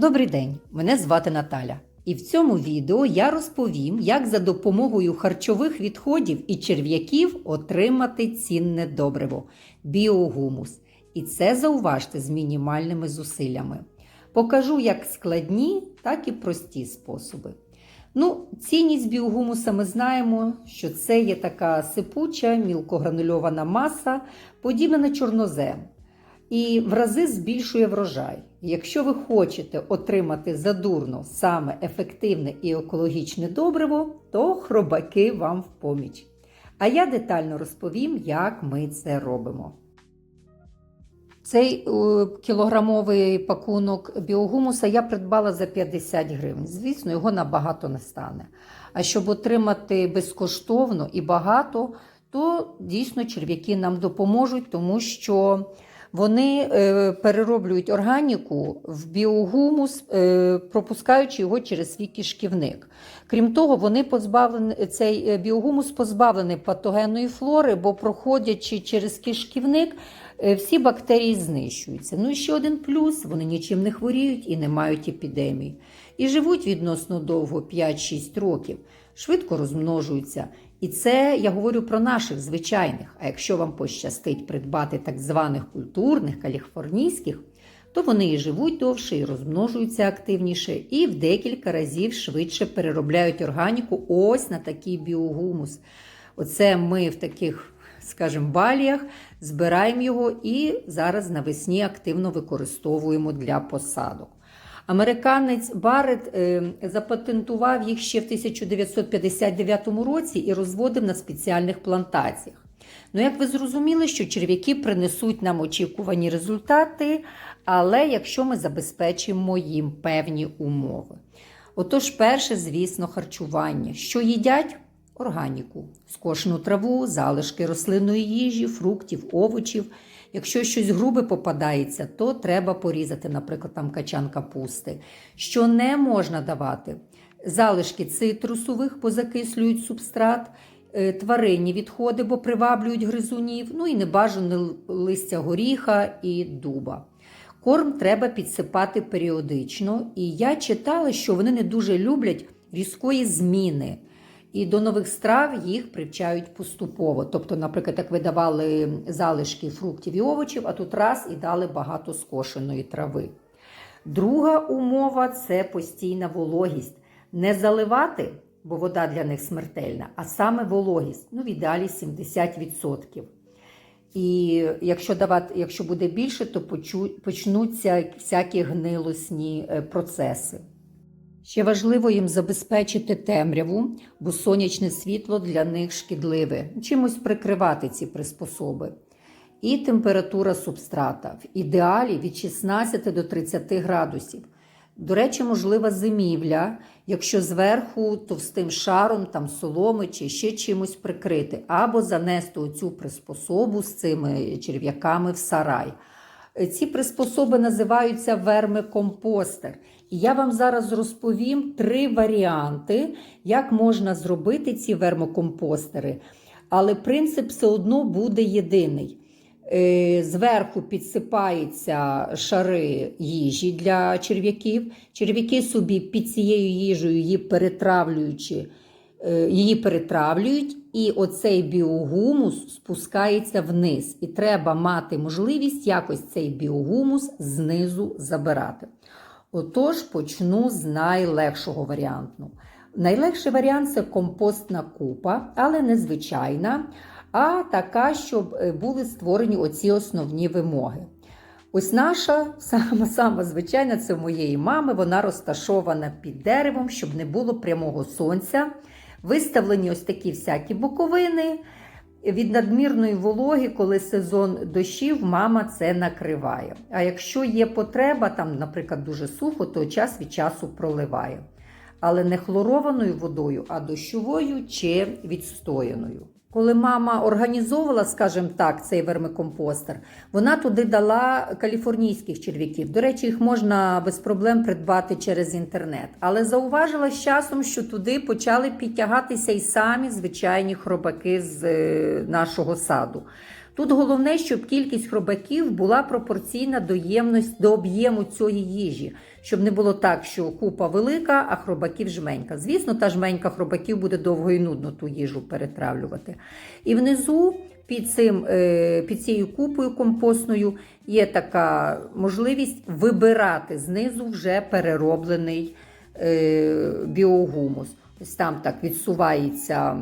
Добрий день, мене звати Наталя. І в цьому відео я розповім, як за допомогою харчових відходів і черв'яків отримати цінне добриво біогумус. І це зауважте з мінімальними зусиллями. Покажу як складні, так і прості способи. Ну, цінність біогумуса ми знаємо, що це є така сипуча, мілкогранульована маса, подібна на чорнозем і в рази збільшує врожай. Якщо ви хочете отримати задурно саме ефективне і екологічне добриво, то хробаки вам в поміч. А я детально розповім, як ми це робимо. Цей е, кілограмовий пакунок біогумуса я придбала за 50 гривень. Звісно, його набагато не стане. А щоб отримати безкоштовно і багато, то дійсно черв'яки нам допоможуть, тому що вони е, перероблюють органіку в біогумус, е, пропускаючи його через свій кишківник. Крім того, вони позбавлені цей е, біогумус позбавлений патогенної флори, бо проходячи через кишківник, всі бактерії знищуються. Ну і ще один плюс: вони нічим не хворіють і не мають епідемії. І живуть відносно довго 5-6 років, швидко розмножуються. І це я говорю про наших звичайних. А якщо вам пощастить придбати так званих культурних каліфорнійських, то вони і живуть довше, і розмножуються активніше, і в декілька разів швидше переробляють органіку ось на такий біогумус. Оце ми в таких, скажімо, баліях збираємо його і зараз навесні активно використовуємо для посадок. Американець Барет е, запатентував їх ще в 1959 році і розводив на спеціальних плантаціях. Ну, як ви зрозуміли, що черв'яки принесуть нам очікувані результати, але якщо ми забезпечимо їм певні умови. Отож, перше, звісно, харчування. Що їдять? Органіку, скошену траву, залишки рослинної їжі, фруктів, овочів. Якщо щось грубе попадається, то треба порізати, наприклад, там качан капусти. Що не можна давати? Залишки цитрусових, бо закислюють субстрат, е, тваринні відходи, бо приваблюють гризунів, ну і небажане листя горіха і дуба. Корм треба підсипати періодично, і я читала, що вони не дуже люблять різкої зміни. І до нових страв їх привчають поступово. Тобто, наприклад, як ви давали залишки фруктів і овочів, а тут раз і дали багато скошеної трави. Друга умова це постійна вологість. Не заливати, бо вода для них смертельна, а саме вологість, ну в ідеалі 70%. І якщо давати, якщо буде більше, то почнуться всякі гнилосні е, процеси. Ще важливо їм забезпечити темряву, бо сонячне світло для них шкідливе, чимось прикривати ці приспособи. І температура субстрата в ідеалі від 16 до 30 градусів. До речі, можлива зимівля, якщо зверху товстим шаром, там соломи чи ще чимось прикрити, або занести оцю приспособу з цими черв'яками в сарай. Ці приспособи називаються вермикомпостер. І я вам зараз розповім три варіанти, як можна зробити ці вермокомпостери. Але принцип все одно буде єдиний. Е, зверху підсипаються шари їжі для черв'яків. Черв'яки собі під цією їжею її перетравлюючи, е, її перетравлюють, і оцей біогумус спускається вниз. І треба мати можливість якось цей біогумус знизу забирати. Отож, почну з найлегшого варіанту. Найлегший варіант це компостна купа, але не звичайна, а така, щоб е, були створені оці основні вимоги. Ось наша сама сама звичайна, це моєї мами, вона розташована під деревом, щоб не було прямого сонця. Виставлені ось такі всякі боковини. Від надмірної вологи, коли сезон дощів, мама це накриває. А якщо є потреба, там, наприклад, дуже сухо, то час від часу проливає. Але не хлорованою водою, а дощовою чи відстояною. Коли мама організовувала, скажімо так, цей вермикомпостер, вона туди дала каліфорнійських черв'яків. До речі, їх можна без проблем придбати через інтернет. Але зауважила з часом, що туди почали підтягатися і самі звичайні хробаки з е, нашого саду. Тут головне, щоб кількість хробаків була пропорційна до, ємності, до об'єму цієї їжі, щоб не було так, що купа велика, а хробаків жменька. Звісно, та жменька хробаків буде довго і нудно ту їжу перетравлювати. І внизу під, цим, е, під цією купою компостною є така можливість вибирати знизу вже перероблений е, біогумус. Ось там так відсувається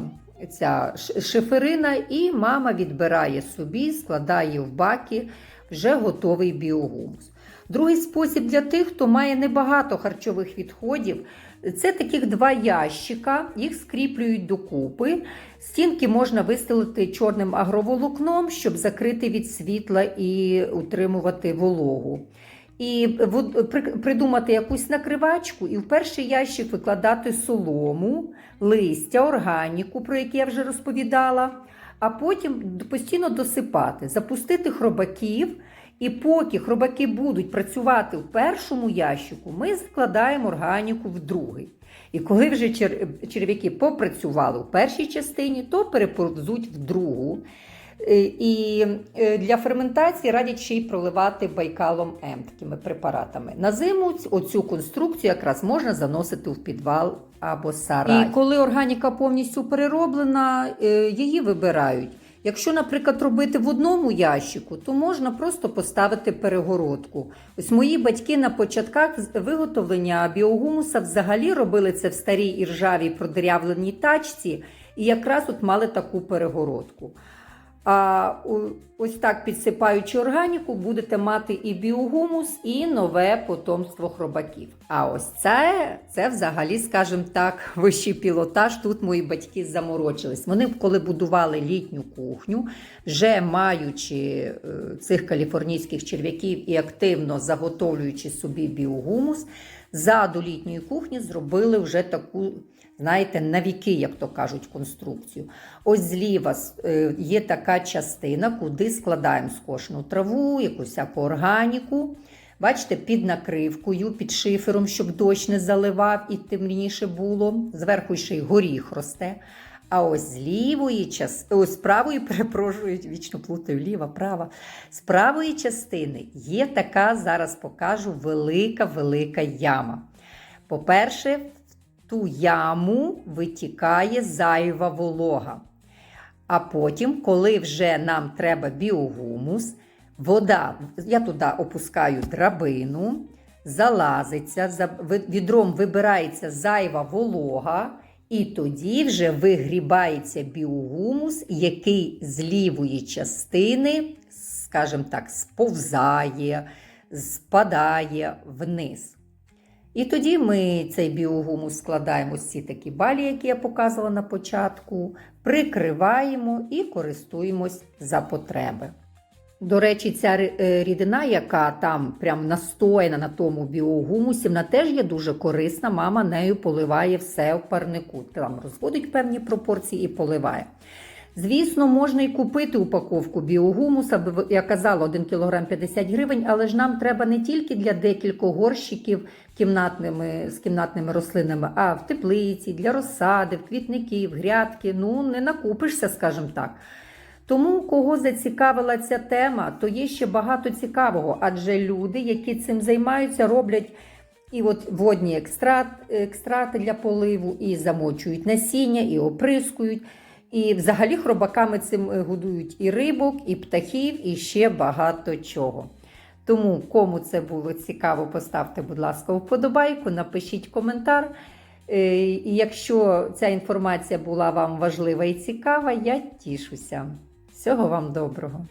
ця шиферина, і мама відбирає собі, складає в баки вже готовий біогумус. Другий спосіб для тих, хто має небагато харчових відходів, це таких два ящика, їх скріплюють докупи. Стінки можна вистелити чорним агроволокном, щоб закрити від світла і утримувати вологу. І придумати якусь накривачку, і в перший ящик викладати солому, листя, органіку, про яке я вже розповідала, а потім постійно досипати, запустити хробаків. І поки хробаки будуть працювати в першому ящику, ми закладаємо органіку в другий. І коли вже чер- черв'яки попрацювали в першій частині, то переповзуть в другу. Е, І е, для ферментації радять ще й проливати байкалом М такими препаратами. На зиму оцю конструкцію якраз можна заносити в підвал або сарай. І коли органіка повністю перероблена, е, її вибирають. Якщо, наприклад, робити в одному ящику, то можна просто поставити перегородку. Ось мої батьки на початках виготовлення біогумуса взагалі робили це в старій і ржавій продерявленій тачці, і якраз от мали таку перегородку. А ось так підсипаючи органіку, будете мати і біогумус, і нове потомство хробаків. А ось це, це взагалі, скажімо так, вищий пілотаж. Тут мої батьки заморочились. Вони, коли будували літню кухню, вже маючи е, цих каліфорнійських черв'яків і активно заготовлюючи собі біогумус, ззаду літньої кухні зробили вже таку знаєте, на віки, як то кажуть, конструкцію. Ось зліва е, є така частина, куди складаємо скошену траву, якусь всяку органіку. Бачите, під накривкою, під шифером, щоб дощ не заливав і темніше було. Зверху ще й горіх росте. А ось з лівої частини, з правої, перепрошую, вічно плутаю, ліва, права. З правої частини є така, зараз покажу, велика-велика яма. По-перше, в ту яму витікає зайва волога. А потім, коли вже нам треба біогумус, вода, я туди опускаю драбину, залазиться, відром вибирається зайва волога, і тоді вже вигрібається біогумус, який з лівої частини, скажімо так, сповзає, спадає вниз. І тоді ми цей біогумус складаємо ось ці такі балі, які я показувала на початку, прикриваємо і користуємось за потреби. До речі, ця е, рідина, яка там прям настояна на тому біогумусі, вона теж є дуже корисна. Мама нею поливає все в парнику. Там розводить певні пропорції і поливає. Звісно, можна і купити упаковку біогумуса, я казала, 1 кг 50 гривень, але ж нам треба не тільки для декількох горщиків кімнатними, з кімнатними рослинами, а в теплиці, для розсади, в квітників, грядки. Ну, не накупишся, скажімо так. Тому, кого зацікавила ця тема, то є ще багато цікавого, адже люди, які цим займаються, роблять і от водні екстрат, екстрати для поливу, і замочують насіння, і оприскують. І взагалі хробаками цим е, годують і рибок, і птахів, і ще багато чого. Тому, кому це було цікаво, поставте, будь ласка, вподобайку, напишіть коментар. Е, І якщо ця інформація була вам важлива і цікава, я тішуся. Всього вам доброго!